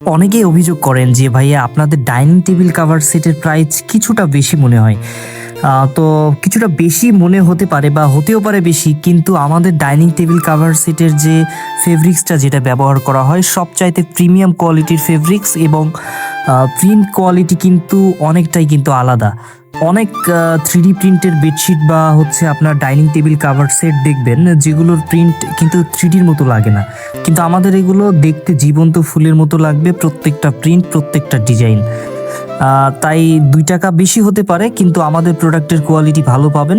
অনেকেই অভিযোগ করেন যে ভাইয়া আপনাদের ডাইনিং টেবিল কাভার সেটের প্রাইস কিছুটা বেশি মনে হয়। তো কিছুটা বেশি মনে হতে পারে বা হতেও পারে বেশি, কিন্তু আমাদের ডাইনিং টেবিল কাভার সেটের যে ফেব্রিক্সটা যেটা ব্যবহার করা হয়, সবচাইতে প্রিমিয়াম কোয়ালিটির ফেব্রিক্স এবং প্রিন্ট কোয়ালিটি কিন্তু অনেকটাই কিন্তু আলাদা। অনেক থ্রি ডি প্রিন্টের বেডশিট বা হচ্ছে আপনার ডাইনিং টেবিল কাভার সেট দেখবেন, যেগুলোর প্রিন্ট কিন্তু থ্রি ডির মতো লাগে না। কিন্তু আমাদের এগুলো দেখতে জীবন্ত ফুলের মতো লাগবে, প্রত্যেকটা প্রিন্ট প্রত্যেকটা ডিজাইন তাই দুই টাকা বেশি হতে পারে, কিন্তু আমাদের প্রোডাক্টের কোয়ালিটি ভালো পাবেন।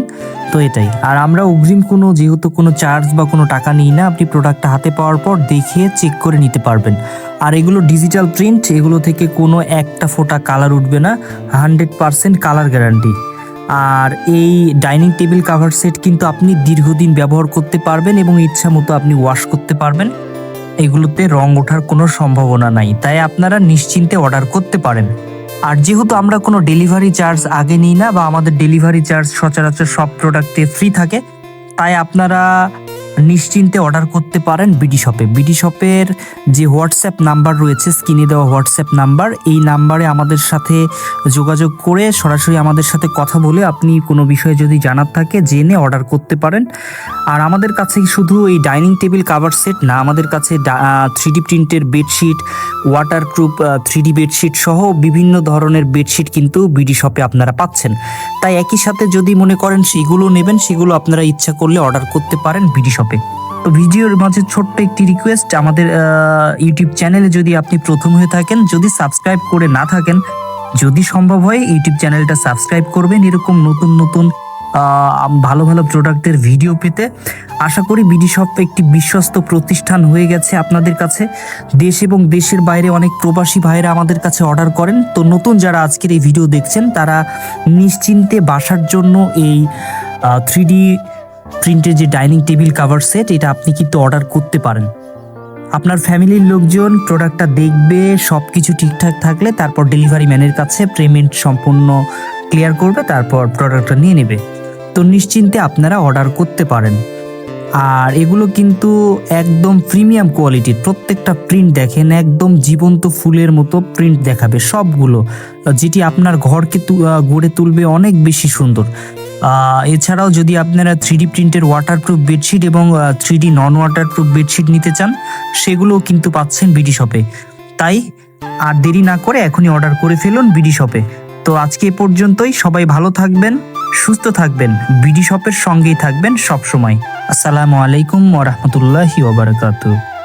তো এটাই। আর আমরা অগ্রিম কোনো, যেহেতু কোনো চার্জ বা কোনো টাকা নিই না, আপনি প্রোডাক্টটা হাতে পাওয়ার পর দেখিয়ে চেক করে নিতে পারবেন। আর এগুলো ডিজিটাল প্রিন্ট এগুলো থেকে কোনো একটা ফোটা কালার উঠবে না হান্ড্রেড পারসেন্ট কালার গ্যারান্টি আর এই ডাইনিং টেবিল কাভার সেট কিন্তু আপনি দীর্ঘদিন ব্যবহার করতে পারবেন এবং ইচ্ছা মতো আপনি ওয়াশ করতে পারবেন। এগুলোতে রং ওঠার কোনো সম্ভাবনা নাই, তাই আপনারা নিশ্চিন্তে অর্ডার করতে পারেন। আর যেহেতু আমরা কোনো ডেলিভারি চার্জ আগে নিই না বা আমাদের ডেলিভারি চার্জ সচরাচর সব প্রোডাক্টে ফ্রি থাকে, তাই আপনারা নিশ্চিন্তে অর্ডার করতে পারেন বিডি শপে বিডি শপের যে হোয়াটসঅ্যাপ নাম্বার রয়েছে স্ক্রিনে দেওয়া হোয়াটসঅ্যাপ নাম্বার এই নাম্বারে আমাদের সাথে যোগাযোগ করে সরাসরি আমাদের সাথে কথা বলে আপনি কোনো বিষয়ে যদি জানার থাকে, জেনে অর্ডার করতে পারেন। আর আমাদের কাছে শুধু এই ডাইনিং টেবিল কাভার সেট না, আমাদের কাছে থ্রি ডি প্রিন্টের bedsheet water proof three D bedsheet সহ বিভিন্ন ধরনের বেডশিট কিন্তু বিডি শপে আপনারা পাচ্ছেন। তাই একই সাথে যদি মনে করেন সেগুলো নেবেন, সেগুলো আপনারা ইচ্ছা করলে অর্ডার করতে পারেন বিডি শপে তো ভিডিওর মাঝে ছোট্ট একটি রিকোয়েস্ট আমাদের ইউটিউব চ্যানেলে যদি আপনি প্রথম হয়ে থাকেন, যদি সাবস্ক্রাইব করে না থাকেন, যদি সম্ভব হয় ইউটিউব চ্যানেলটা সাবস্ক্রাইব করবেন এরকম নতুন নতুন ভালো ভালো প্রোডাক্টের ভিডিও পেতে। আশা করি বিডি শপ একটি বিশ্বস্ত প্রতিষ্ঠান হয়ে গেছে আপনাদের কাছে। দেশ এবং দেশের বাইরে অনেক প্রবাসী ভাইরা আমাদের কাছে অর্ডার করেন। তো নতুন যারা আজকের এই ভিডিও দেখছেন, তারা নিশ্চিন্তে বাসার জন্য এই থ্রি প্রিন্টের যে ডাইনিং টেবিল কাভার সেট এটা আপনি কিন্তু অর্ডার করতে পারেন। আপনার ফ্যামিলির লোকজন প্রোডাক্টটা দেখবে সব কিছু ঠিকঠাক থাকলে তারপর ডেলিভারি ম্যানের কাছে পেমেন্ট সম্পূর্ণ ক্লিয়ার করবে, তারপর প্রোডাক্টটা নিয়ে নেবে। তো নিশ্চিন্তে আপনারা অর্ডার করতে পারেন। আর এগুলো কিন্তু একদম প্রিমিয়াম কোয়ালিটির প্রত্যেকটা প্রিন্ট দেখেন, একদম জীবন্ত ফুলের মতো প্রিন্ট দেখাবে সবগুলো। যেটি আপনার ঘরকে গড়ে তুলবে অনেক বেশি সুন্দর। এছাড়াও যদি আপনারা থ্রি ডি প্রিন্টের ওয়াটারপ্রুফ বেডশিট এবং three D non waterproof bedsheet নিতে চান, সেগুলোও কিন্তু পাচ্ছেন বিডি শপে তাই আর দেরি না করে এখনই অর্ডার করে ফেলুন বিডি শপে তো আজকে এ পর্যন্তই, সবাই ভালো থাকবেন, সুস্থ থাকবেন বিডি শপের সঙ্গেই থাকবেন সবসময়। আসসালামু আলাইকুম ওয়া রাহমাতুল্লাহি ওয়া বারাকাতুহু।